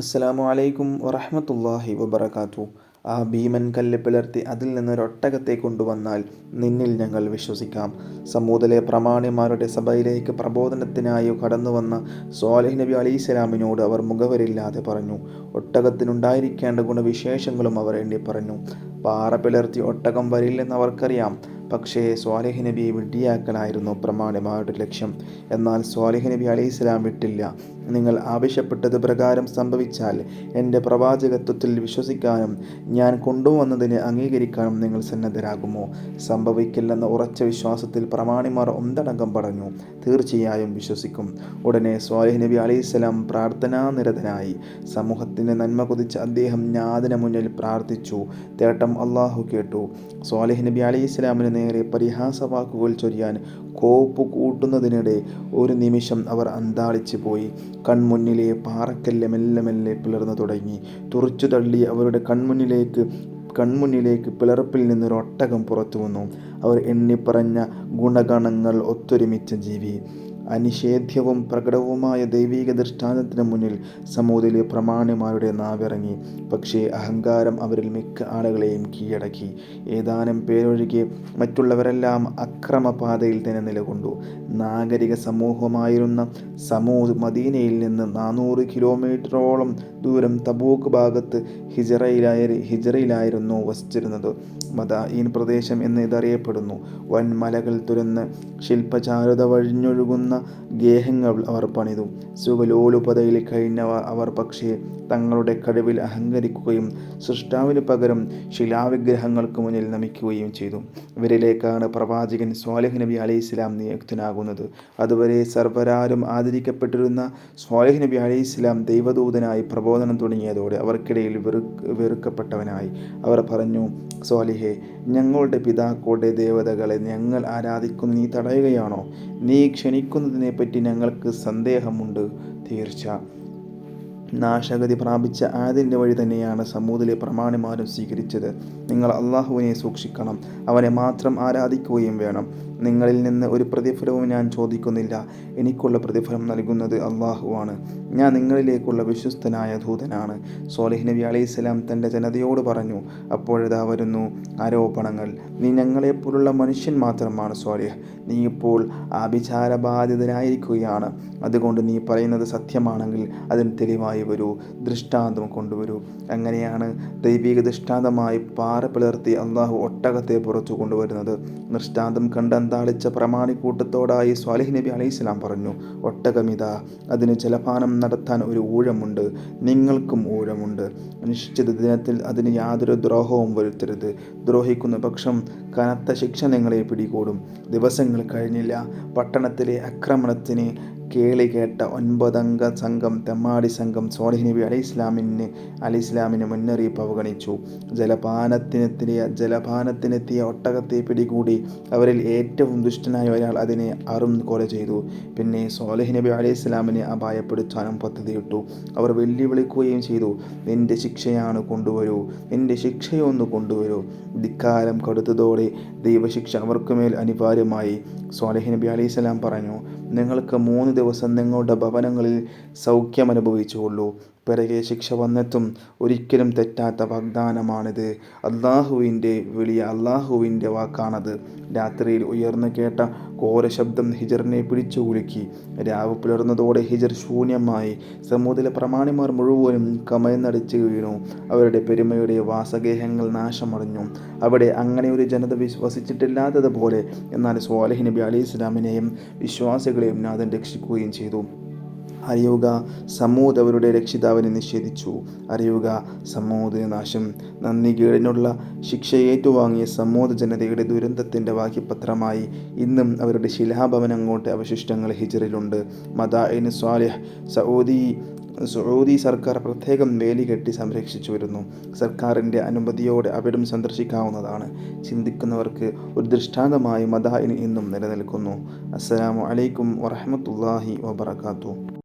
അസ്സലാമു അലൈക്കും വറഹമത്തല്ലാഹി വബർക്കാത്തു ആ ഭീമൻ കല്ല് പിളർത്തി അതിൽ നിന്നൊരൊട്ടകത്തെ കൊണ്ടുവന്നാൽ നിന്നിൽ ഞങ്ങൾ വിശ്വസിക്കാം. സമൂഹത്തിലെ പ്രമാണിമാരുടെ സഭയിലേക്ക് പ്രബോധനത്തിനായി കടന്നുവന്ന സ്വാലിഹ് നബി അലി ഇസ്ലാമിനോട് അവർ മുഖവരില്ലാതെ പറഞ്ഞു. ഒട്ടകത്തിനുണ്ടായിരിക്കേണ്ട ഗുണവിശേഷങ്ങളും അവർ എണ്ണി പറഞ്ഞു. പാറ പിളർത്തി ഒട്ടകം വരില്ലെന്ന് അവർക്കറിയാം. പക്ഷേ സ്വാലിഹ് നബിയെ വിഡ്ഢിയാക്കലായിരുന്നു പ്രമാണിമാരുടെ ലക്ഷ്യം. എന്നാൽ സ്വാലിഹ് നബി അലൈഹി സ്വലാം വിട്ടില്ല. നിങ്ങൾ ആവശ്യപ്പെട്ടത് പ്രകാരം സംഭവിച്ചാൽ എന്റെ പ്രവാചകത്വത്തിൽ വിശ്വസിക്കാനും ഞാൻ കൊണ്ടുവന്നതിന് അംഗീകരിക്കാനും നിങ്ങൾ സന്നദ്ധരാകുമോ? സംഭവിക്കില്ലെന്ന ഉറച്ച വിശ്വാസത്തിൽ പ്രമാണിമാർ ഒന്നടങ്കം പറഞ്ഞു തീർച്ചയായും വിശ്വസിക്കും. ഉടനെ സ്വാലിഹ് നബി അലൈഹി സ്വലാം പ്രാർത്ഥനാനിരതനായി സമൂഹത്തിന്റെ നന്മ കുതിച്ച് അദ്ദേഹം ഞാതിന് മുന്നിൽ പ്രാർത്ഥിച്ചു. തേട്ടം അള്ളാഹു കേട്ടു. സ്വാലിഹ് നബി അലൈഹി സ്വലാമിന് നേരെ പരിഹാസവാക്കുകൾ ചൊരിയാൻ കോപ്പ് കൂട്ടുന്നതിനിടെ ഒരു നിമിഷം അവർ അന്താളിച്ചു പോയി. കൺമുന്നിലെ പാറക്കല്ല് മെല്ലെ മെല്ലെ പിളർന്നു തുടങ്ങി. തുറച്ചു തള്ളി അവരുടെ കൺമുന്നിലേക്ക് കൺമുന്നിലേക്ക് പിളർപ്പിൽ നിന്നൊരു ഒട്ടകം പുറത്തു വന്നു അവർ എണ്ണിപ്പറഞ്ഞ ഗുണഗണങ്ങൾ ഒത്തൊരുമിച്ച ജീവി. അനിഷേധ്യവും പ്രകടവുമായ ദൈവിക ദൃഷ്ടാന്തത്തിന് മുന്നിൽ സമൂഹത്തിലെ പ്രമാണിമാരുടെ നാവിറങ്ങി. പക്ഷേ അഹങ്കാരം അവരിൽ മിക്ക ആളുകളെയും കീഴടക്കി. ഏതാനും പേരൊഴികെ മറ്റുള്ളവരെല്ലാം അക്രമപാതയിൽ തന്നെ നിലകൊണ്ടു. നാഗരിക സമൂഹമായിരുന്ന സമൂഹ് മദീനയിൽ നിന്ന് നാനൂറ് കിലോമീറ്ററോളം ദൂരം തബൂക്ക് ഭാഗത്ത് ഹിജറയിലായ ഹിജറയിലായിരുന്നു വസിച്ചിരുന്നത്. മദായിൻ പ്രദേശം എന്ന് ഇതറിയപ്പെടുന്നു. വൻമലകൾ തുരന്ന് ശില്പചാരുത വഴിഞ്ഞൊഴുകുന്ന ഗേഹങ്ങൾ അവർ പണിതു. സുഖലോലുപതയിൽ കഴിഞ്ഞവ അവർ പക്ഷേ തങ്ങളുടെ കഴിവിൽ അഹങ്കരിക്കുകയും സൃഷ്ടാവിന് പകരം ശിലാവിഗ്രഹങ്ങൾക്ക് മുന്നിൽ നമിക്കുകയും ചെയ്തു. ഇവരിലേക്കാണ് പ്രവാചകൻ സ്വാലിഹ് നബി അലൈഹി ഇസ്ലാം നിയുക്തനാകുന്നത്. അതുവരെ സർവരാരും ആദരിക്കപ്പെട്ടിരുന്ന സ്വാലിഹ് നബി അലൈഹി ഇസ്ലാം ദൈവദൂതനായി പ്രബോധനം തുടങ്ങിയതോടെ അവർക്കിടയിൽ വെറു വെറുക്കപ്പെട്ടവനായി. അവർ പറഞ്ഞു സ്വാലിഹെ ഞങ്ങളുടെ പിതാക്കളുടെ ദേവതകളെ ഞങ്ങൾ ആരാധിക്കുന്ന നീ തടയുകയാണോ? നീ ക്ഷണിക്കുന്നതിനെപ്പറ്റി ഞങ്ങൾക്ക് സന്ദേഹമുണ്ട്. തീർച്ച. നാശഗതി പ്രാപിച്ച ആദിന്റെ വഴി തന്നെയാണ് സമൂഹത്തിലെ പ്രമാണിമാരും സ്വീകരിച്ചത്. നിങ്ങൾ അള്ളാഹുവിനെ സൂക്ഷിക്കണം. അവനെ മാത്രം ആരാധിക്കുകയും വേണം. നിങ്ങളിൽ നിന്ന് ഒരു പ്രതിഫലവും ഞാൻ ചോദിക്കുന്നില്ല. എനിക്കുള്ള പ്രതിഫലം നൽകുന്നത് അള്ളാഹുവാണ് ഞാൻ നിങ്ങളിലേക്കുള്ള വിശ്വസ്തനായ ദൂതനാണ്. സോലിഹ് നബി അലൈഹിസ്സലാം തന്റെ ജനതയോട് പറഞ്ഞു അപ്പോഴതാ വരുന്നു ആരോപണങ്ങൾ. നീ ഞങ്ങളെപ്പോലുള്ള മനുഷ്യൻ മാത്രമാണ് സോലിഹ്. നീ ഇപ്പോൾ ആഭിചാരബാധിതനായിരിക്കുകയാണ്. അതുകൊണ്ട് നീ പറയുന്നത് സത്യമാണെങ്കിൽ അതിന് തെളിവായി വരൂ. ദൃഷ്ടാന്തം കൊണ്ടുവരൂ. അങ്ങനെയാണ് ദൈവിക ദൃഷ്ടാന്തമായി പാറ പിളർത്തി അള്ളാഹു ഒട്ടകത്തെ പുറത്തു കൊണ്ടുവരുന്നത്. ദൃഷ്ടാന്തം കണ്ടന്താളിച്ച പ്രമാണിക്കൂട്ടത്തോടായി സ്വാലിഹ് നബി അലൈഹി സ്വലാം പറഞ്ഞു ഒട്ടകമിത അതിന് ജലപാനം നടത്താൻ ഒരു ഊഴമുണ്ട് നിങ്ങൾക്കും ഊഴമുണ്ട്. നിശ്ചിത ദിനത്തിൽ അതിന് യാതൊരു ദ്രോഹവും വരുത്തരുത്. ദ്രോഹിക്കുന്ന പക്ഷം കനത്ത ശിക്ഷ നിങ്ങളെ പിടികൂടും. ദിവസങ്ങൾ കഴിഞ്ഞില്ല പട്ടണത്തിലെ ആക്രമണത്തിന് കേളി കേട്ട ഒൻപതംഗ സംഘം തെമ്മാടി സംഘം സോളിഹ് നബി അലി ഇസ്ലാമിന് അലി ഇസ്ലാമിന് മുന്നറിയിപ്പ് അവഗണിച്ചു. ജലപാനത്തിനെത്തിയ ജലപാനത്തിനെത്തിയ ഒട്ടകത്തെ പിടികൂടി അവരിൽ ഏറ്റവും ദുഷ്ടനായ ഒരാൾ അതിനെ അറും കൊല ചെയ്തു. പിന്നെ സോളിഹ് നബി അലി ഇസ്ലാമിനെ അപായപ്പെടുത്താനും പദ്ധതിയിട്ടു. അവർ വെല്ലുവിളിക്കുകയും ചെയ്തു നിന്റെ ശിക്ഷയാണ് കൊണ്ടുവരൂ നിന്റെ ശിക്ഷയൊന്ന് കൊണ്ടുവരൂ. ധിക്കാരം കടുത്തതോടെ ദൈവശിക്ഷ അവർക്കുമേൽ അനിവാര്യമായി. സോലഹ് നബി സ്വലാം പറഞ്ഞു നിങ്ങൾക്ക് മൂന്ന് ദിവസം നിങ്ങളുടെ ഭവനങ്ങളിൽ സൗഖ്യം അനുഭവിച്ചുകൊള്ളൂ പിറകെ ശിക്ഷ വന്നെത്തും ഒരിക്കലും തെറ്റാത്ത വാഗ്ദാനമാണിത്. അള്ളാഹുവിന്റെ വിളിയ അള്ളാഹുവിന്റെ വാക്കാണത്. രാത്രിയിൽ ഉയർന്നു കേട്ട ഘോരശബ്ദം ഹിജറിനെ പിടിച്ചു കുലുക്കി. രാവ് പുലർന്നതോടെ ഹിജർ ശൂന്യമായി. സമൂഹത്തിലെ പ്രമാണിമാർ മുഴുവനും കമയന്നടിച്ചു വീണു. അവരുടെ പെരുമയുടെ വാസഗേഹങ്ങൾ നാശമടഞ്ഞു അവിടെ അങ്ങനെ ഒരു ജനത വിശ്വസിച്ചിട്ടില്ലാത്തതുപോലെ എന്നാൽ സ്വാലഹ് നബി അലി ഇസ്ലാമിനെയും വിശ്വാസികളെയും നാഥൻ രക്ഷിക്കുകയും ചെയ്തു. അറിയുക സമൂത് അവരുടെ രക്ഷിതാവിനെ നിഷേധിച്ചു. അറിയുക സമൂഹത്തിന് നാശം. നന്ദി കീഴിനുള്ള ശിക്ഷ ഏറ്റുവാങ്ങിയ സമൂത് ജനതയുടെ ദുരന്തത്തിന്റെ വാക്യപത്രമായി ഇന്നും അവരുടെ ശിലാഭവനങ്ങോട്ട് അവശിഷ്ടങ്ങൾ ഹിജറിലുണ്ട്. മദായിന് സ്വാലിഹ് സൗദി സൗദി സർക്കാർ പ്രത്യേകം വേലി കെട്ടി സംരക്ഷിച്ചു വരുന്നു. സർക്കാരിന്റെ അനുമതിയോടെ അവിടം സന്ദർശിക്കാവുന്നതാണ്. ചിന്തിക്കുന്നവർക്ക് ഒരു ദൃഷ്ടാന്തമായി മദായിന് ഇന്നും നിലനിൽക്കുന്നു. അസ്സലാമു അലൈക്കും വറഹമത്തല്ലാഹി വബർക്കാത്തു